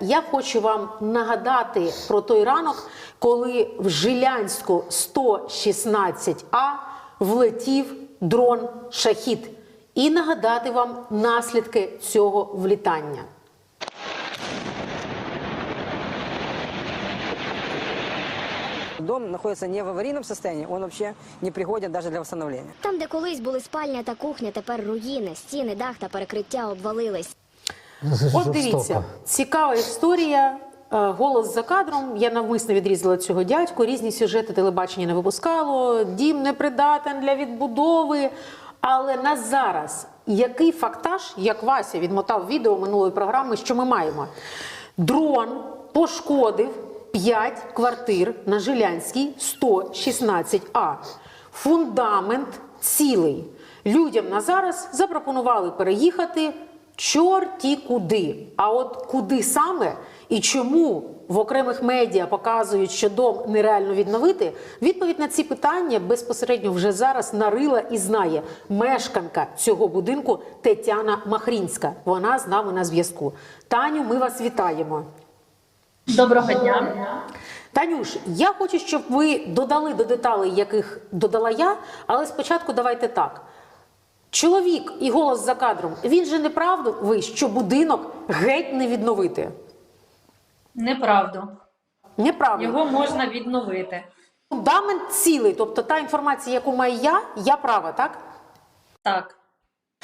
Я хочу вам нагадати про той ранок, коли в Жилянську 116А влетів дрон Шахід, і нагадати вам наслідки цього влітання. Дом находится не в аварийном состоянии, он вообще не пригоден даже для восстановления. Там, де колись були спальня та кухня, тепер руїни, стіни, дах та перекриття обвалились. От дивіться, цікава історія. Е, Голос за кадром. Я навмисно відрізала цього дядьку. Різні сюжети телебачення не випускало. Дім непридатен для відбудови. Але на зараз який фактаж, як Вася відмотав відео минулої програми, що ми маємо? Дрон пошкодив 5 квартир на Жилянській 116А. Фундамент цілий. Людям на зараз запропонували переїхати чорті куди. А от куди саме і чому в окремих медіа показують, що дом нереально відновити, відповідь на ці питання безпосередньо вже зараз нарила і знає мешканка цього будинку Тетяна Махрінська. Вона з нами на зв'язку. Таню, ми вас вітаємо. Доброго дня. Танюш, я хочу, щоб ви додали до деталей, яких додала я, але спочатку давайте так. Чоловік і голос за кадром, він же не правдивий, що будинок геть не відновити. Неправду. Неправда. Його можна відновити. Фундамент цілий, тобто та інформація, яку маю я, я права, так? Так.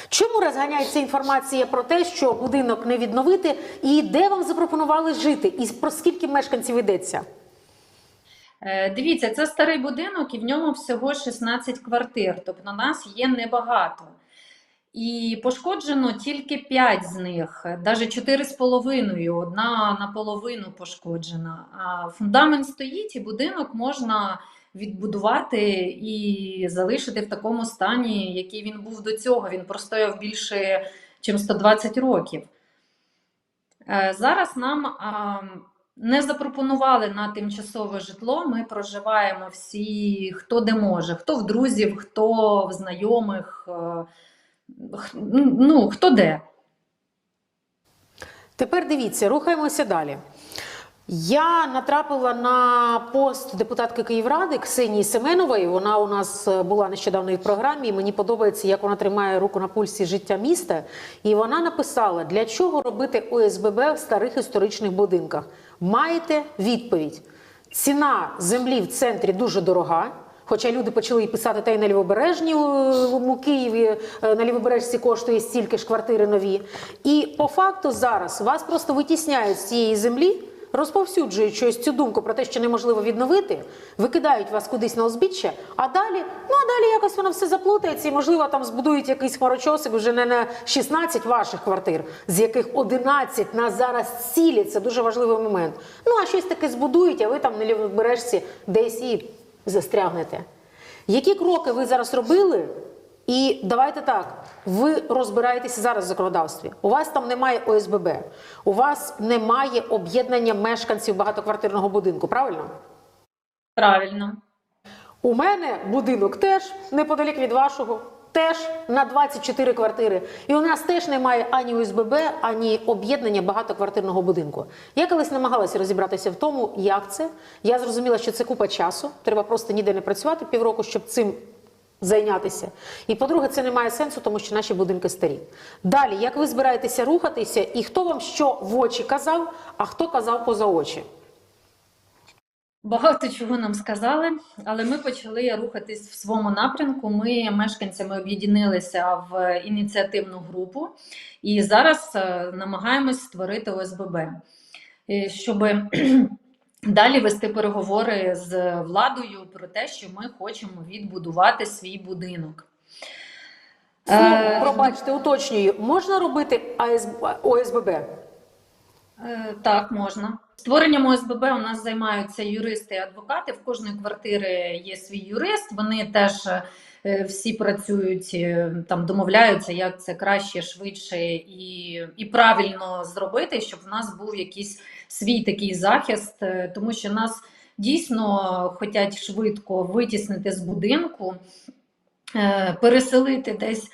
Чому розганяється інформація про те, що будинок не відновити, і де вам запропонували жити, і про скільки мешканців йдеться? Е, Дивіться, це старий будинок, і в ньому всього 16 квартир. Тобто нас є небагато. І пошкоджено тільки 5 з них, навіть 4,5, одна наполовину пошкоджена. А фундамент стоїть, і будинок можна відбудувати і залишити в такому стані, який він був до цього. Він простояв більше, ніж 120 років. Е, Зараз нам не запропонували на тимчасове житло. Ми проживаємо всі, хто де може, хто в друзів, хто в знайомих, е, ну, хто де. Тепер дивіться, рухаємося далі. Я натрапила на пост депутатки Київради Ксенії Семенової. Вона у нас е, була нещодавно в програмі. Мені подобається, як вона тримає руку на пульсі життя міста. І вона написала: для чого робити ОСББ в старих історичних будинках? Маєте відповідь: ціна землі в центрі дуже дорога. Хоча люди почали писати та й на Лівобережньому Києві е, на Лівобережці коштує стільки ж квартири нові. І по факту зараз вас просто витісняють з цієї землі, розповсюджують щось цю думку про те, що неможливо відновити, викидають вас кудись на узбіччя, а далі, ну а далі якось воно все заплутається, і можливо там збудують якийсь хмарочосик вже не на 16 ваших квартир, з яких 11 на зараз цілі. Це дуже важливий момент. Ну а щось таке збудують, а ви там на лівобережці десь і застрягнете. Які кроки ви зараз робили? І давайте так, ви розбираєтеся зараз в законодавстві. У вас там немає ОСББ, у вас немає об'єднання мешканців багатоквартирного будинку, правильно? Правильно. У мене будинок теж неподалік від вашого, теж на 24 квартири. І у нас теж немає ані ОСББ, ані об'єднання багатоквартирного будинку. Я колись намагалася розібратися в тому, як це. Я зрозуміла, що це купа часу. Треба просто ніде не працювати півроку, щоб цим зайнятися. І по-друге, це не має сенсу, тому що наші будинки старі. Далі, як ви збираєтеся рухатися, і хто вам що в очі казав, а хто казав поза очі? Багато чого нам сказали, але ми почали рухатись в своєму напрямку. Ми мешканцями об'єдналися в ініціативну групу і зараз е, намагаємось створити ОСББ, е, щоб далі вести переговори з владою про те, що ми хочемо відбудувати свій будинок. Е, пробачте, уточнюю, можна робити АС... ОСББ? Е, Так, можна. Створенням ОСББ у нас займаються юристи і адвокати. В кожної квартири є свій юрист. Вони теж е, всі працюють е, там, домовляються, як це краще, швидше і, і правильно зробити, щоб в нас був якийсь свій такий захист, е, тому що нас дійсно хочуть швидко витіснити з будинку, е, переселити десь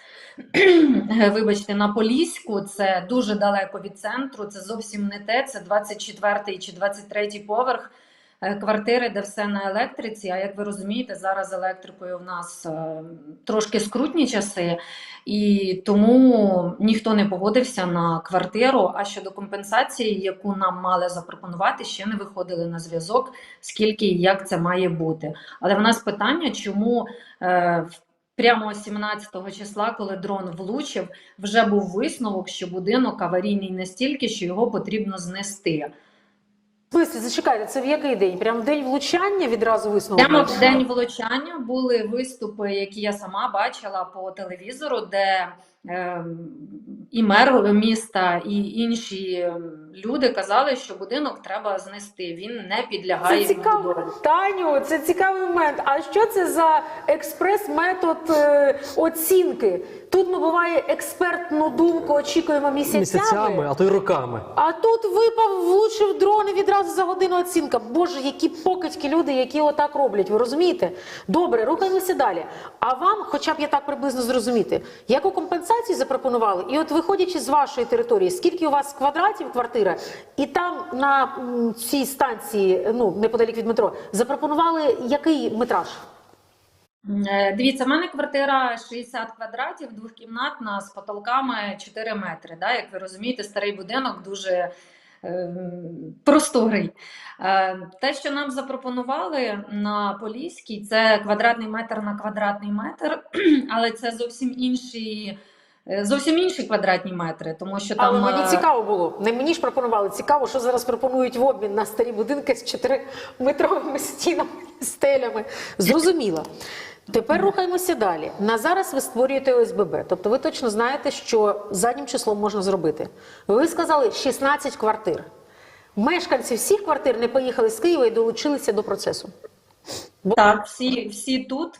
вибачте, на Поліську. Це дуже далеко від центру. Це зовсім не те. Це 24 чи 23 поверх е, квартири, де все на електриці. А як ви розумієте, зараз електрикою в нас е, трошки скрутні часи, і тому ніхто не погодився на квартиру. А щодо компенсації, яку нам мали запропонувати, ще не виходили на зв'язок, скільки і як це має бути. Але в нас питання, чому е, в- прямо 17 числа, коли дрон влучив, вже був висновок, що будинок аварійний настільки, що його потрібно знести. Слухайте, зачекайте, це в який день? Прям день влучання відразу висновок? Прямо в день влучання були виступи, які я сама бачила по телевізору, де і мер міста, і інші ем, люди казали, що будинок треба знести. Він не підлягає Це цікаво. Таню, це цікавий момент. А що це за експрес-метод е, оцінки? Тут ми буває експертну думку очікуємо місяцями. Місяцями, а то й роками. А тут випав, влучив дрон і відразу за годину оцінка. Боже, які покидьки люди, які отак роблять. Ви розумієте? Добре, рухаємося далі. А вам, хоча б я так приблизно зрозуміти, яку компенсацію запропонували? І от виходячи з вашої території, скільки у вас квадратів квартира, і там на цій станції, ну неподалік від метро, запропонували який метраж? Е, Дивіться, в мене квартира 60 квадратів, двохкімнатна з потолками 4 метри. Да? Як ви розумієте, старий будинок дуже е, просторий. Е, те, що нам запропонували на Поліській, це квадратний метр на квадратний метр, але це зовсім інші. Е, Зовсім інші квадратні метри, тому що там Але мені е, цікаво було. Не мені ж пропонували. Цікаво, що зараз пропонують в обмін на старі будинки з 4-метровими стінами, стелями. Зрозуміло. Тепер рухаємося далі. На зараз ви створюєте ОСББ. Тобто ви точно знаєте, що заднім числом можна зробити. Ви сказали 16 квартир. Мешканці всіх квартир не поїхали з Києва і долучилися до процесу. Так, всі, всі тут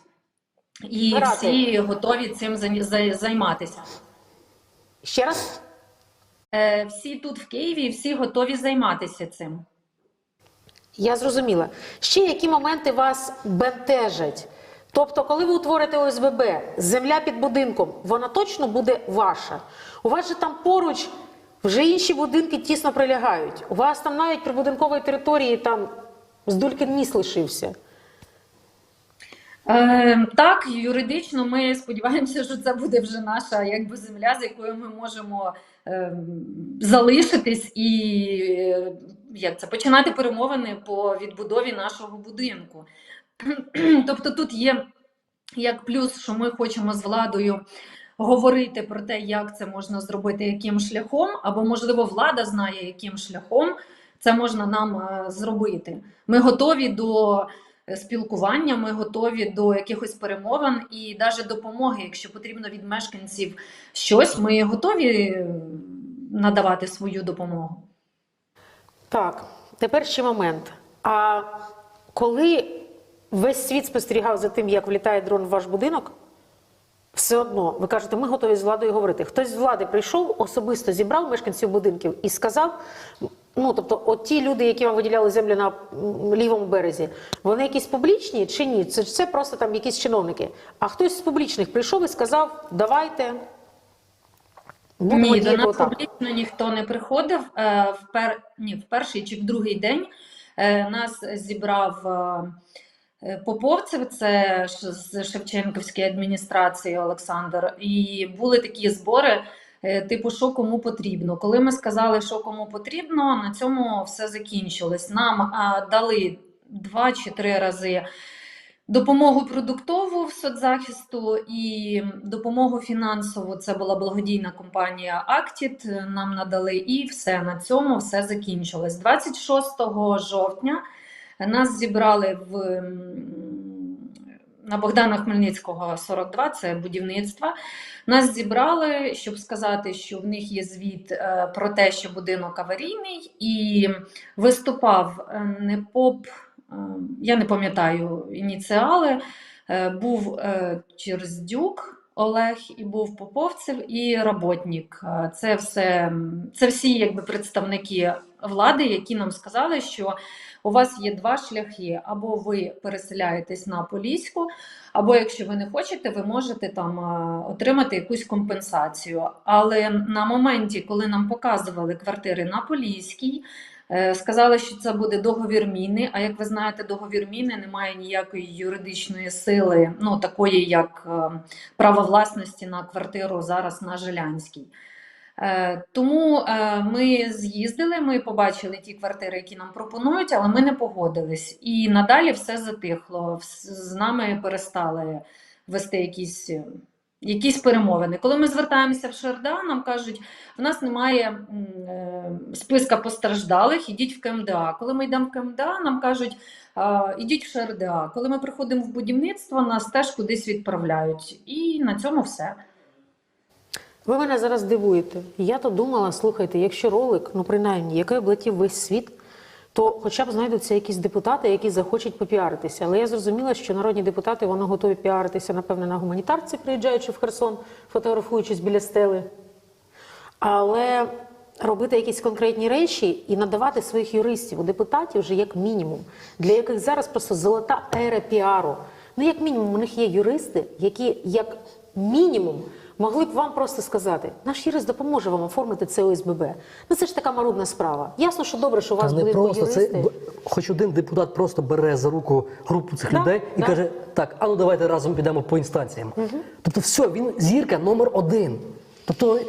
і Ради. всі готові цим зай- зай- займатися. Ще раз. Е, Всі тут в Києві, всі готові займатися цим. Я зрозуміла. Ще які моменти вас бентежать? Тобто, коли ви утворите ОСББ, земля під будинком, вона точно буде ваша. У вас же там поруч вже інші будинки тісно прилягають. У вас там навіть прибудинкової території там здулькин ніс лишився. Е, так, юридично ми сподіваємося, що це буде вже наша якби земля, з якою ми можемо е, залишитись і е, як це, починати перемовини по відбудові нашого будинку. Тобто тут є як плюс, що ми хочемо з владою говорити про те, як це можна зробити, яким шляхом, або, можливо, влада знає, яким шляхом це можна нам е, зробити. Ми готові до спілкування, ми готові до якихось перемовин і навіть допомоги, якщо потрібно від мешканців щось, ми готові е, надавати свою допомогу. Так, тепер ще момент. А коли весь світ спостерігав за тим, як влітає дрон в ваш будинок, все одно ви кажете, ми готові з владою говорити. Хтось з влади прийшов, особисто зібрав мешканців будинків і сказав: ну тобто, от ті люди, які вам виділяли землю на лівому березі, вони якісь публічні чи ні? Це, це просто там якісь чиновники. А хтось з публічних прийшов і сказав: давайте. Будемо Ні, до нас отак. публічно ніхто не приходив. Е, В, пер... Ні, в перший чи в другий день е, нас зібрав е, е, Поповцев, це з Шевченківської адміністрації Олександр, і були такі збори. Е, Типу, що кому потрібно. Коли ми сказали, що кому потрібно, на цьому все закінчилось. Нам дали два чи три рази допомогу продуктову в соцзахисту і допомогу фінансову. Це була благодійна компанія Актіт. Нам надали і все на цьому все закінчилось. 26 жовтня нас зібрали в на Богдана Хмельницького 42, це будівництво. Нас зібрали, щоб сказати, що в них є звіт е, про те, що будинок аварійний, і виступав е, НЕПОП, е, я не пам'ятаю ініціали, був Черздюк Олег, і був Поповцев, і Работнік. Е, Це все це всі якби представники влади, які нам сказали, що у вас є два шляхи: або ви переселяєтесь на Поліську, або якщо ви не хочете, ви можете там отримати якусь компенсацію. Але на моменті, коли нам показували квартири на Поліській, е, сказали, що це буде договір міни. А як ви знаєте, договір міни не має ніякої юридичної сили, ну такої як е, право власності на квартиру зараз на Жилянській. Е, Тому е, ми з'їздили, ми побачили ті квартири, які нам пропонують, але ми не погодились. І надалі все затихло. З нами перестали вести якісь, е, якісь перемовини. Коли ми звертаємося в ШРДА, нам кажуть, в нас немає списка постраждалих, ідіть в КМДА. Коли ми йдемо в КМДА, нам кажуть, ідіть в ШРДА. Коли ми приходимо в будівництво, нас теж кудись відправляють. І на цьому все. Ви мене зараз дивуєте. Я то думала, слухайте, якщо ролик, ну принаймні, який облетів весь світ, то хоча б знайдуться якісь депутати, які захочуть попіаритися. Але я зрозуміла, що народні депутати вони готові піаритися, напевне, на гуманітарці, приїжджаючи в Херсон, фотографуючись біля стели. Але робити якісь конкретні речі і надавати своїх юристів у депутатів вже як мінімум, для яких зараз просто золота ера піару. Ну, як мінімум, у них є юристи, які як мінімум могли б вам просто сказати: наш юрист допоможе вам оформити це ОСББ. Ну це ж така марудна справа. Ясно, що добре, що у вас Та не були просто юристи. Це, хоч один депутат просто бере за руку групу цих Да, людей і да. каже: так, а ну давайте разом підемо по інстанціям. Тобто, все, він зірка номер один. Тобто.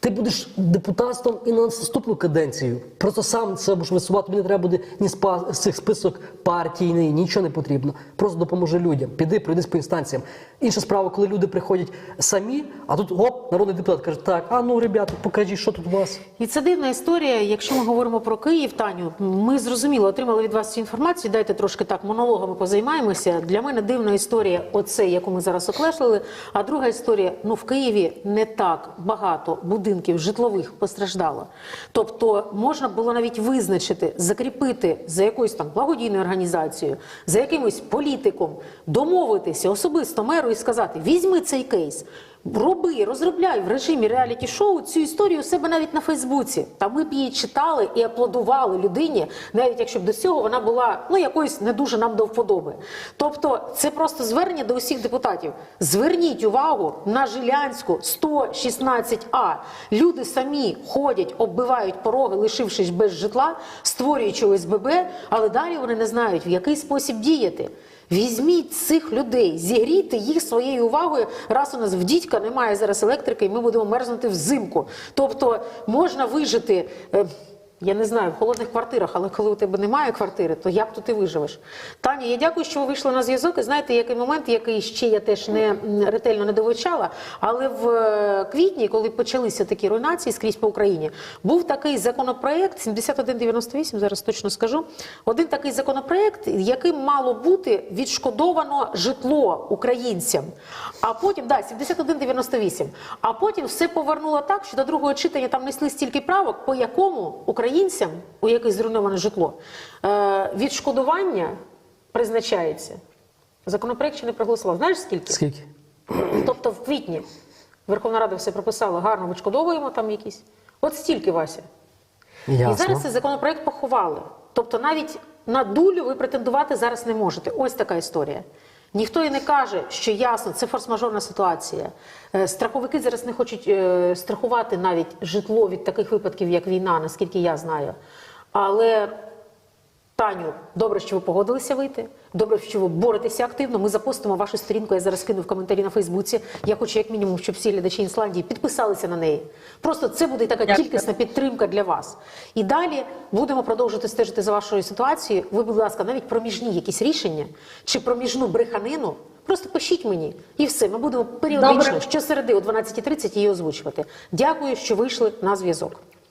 Ти будеш депутатом і на наступну каденцію. Просто сам це будеш висувати, тобі не треба буде ні з з цих список партійний, нічого не потрібно. Просто допоможи людям. Піди, пройдись по інстанціям. Інша справа, коли люди приходять самі, а тут гоп, народний депутат каже, так, а ну, ребята, покажіть, що тут у вас. І це дивна історія. Якщо ми говоримо про Київ, Таню, ми зрозуміло отримали від вас цю інформацію. Дайте трошки так монологами позаймаємося. Для мене дивна історія, оце, яку ми зараз оклешлили. А друга історія: ну в Києві не так багато будинків житлових постраждало. Тобто можна було навіть визначити, закріпити за якоюсь там благодійною організацією, за якимось політиком, домовитися особисто меру і сказати: візьми цей кейс. Роби, розробляй в режимі реаліті-шоу цю історію у себе навіть на Фейсбуці. Та ми б її читали і аплодували людині, навіть якщо б до цього вона була ну якоюсь не дуже нам до вподоби. Тобто, це просто звернення до усіх депутатів. Зверніть увагу на Жилянську 116А. Люди самі ходять, оббивають пороги, лишившись без житла, створюючи ОСББ, але далі вони не знають, в який спосіб діяти. Візьміть цих людей, зігрійте їх своєю увагою. Раз у нас в дідька немає зараз електрики, і ми будемо мерзнути взимку. Тобто можна вижити. Я не знаю, в холодних квартирах, але коли у тебе немає квартири, то як то ти виживеш? Таня, я дякую, що ви вийшли на зв'язок. І знаєте, який момент, який ще я теж не ретельно не довивчала, але в е, квітні, коли почалися такі руйнації скрізь по Україні, був такий законопроект 7198, зараз точно скажу. Один такий законопроект, яким мало бути відшкодовано житло українцям. А потім, да, 7198. А потім все повернуло так, що до другого читання там несли стільки правок, по якому українцям, у яких зруйноване житло, е, відшкодування призначається. Законопроект ще не проголосував. Знаєш скільки? Скільки? Тобто в квітні Верховна Рада все прописала, гарно відшкодовуємо там якісь. От стільки, Вася. І зараз цей законопроект поховали. Тобто навіть на дулю ви претендувати зараз не можете. Ось така історія. Ніхто і не каже, що ясно, це форс-мажорна ситуація. Е, Страховики зараз не хочуть е, страхувати навіть житло від таких випадків, як війна, наскільки я знаю. Але Таню, добре, що ви погодилися вийти. Добре, що ви боретеся активно. Ми запостимо вашу сторінку. Я зараз кину в коментарі на Фейсбуці. Я хочу, як мінімум, щоб всі глядачі Ісландії підписалися на неї. Просто це буде така Дякую. кількісна підтримка для вас. І далі будемо продовжувати стежити за вашою ситуацією. Ви, будь ласка, навіть проміжні якісь рішення чи проміжну бреханину. Просто пишіть мені і все. Ми будемо періодично Добре. щосереди о 12.30 її озвучувати. Дякую, що вийшли на зв'язок.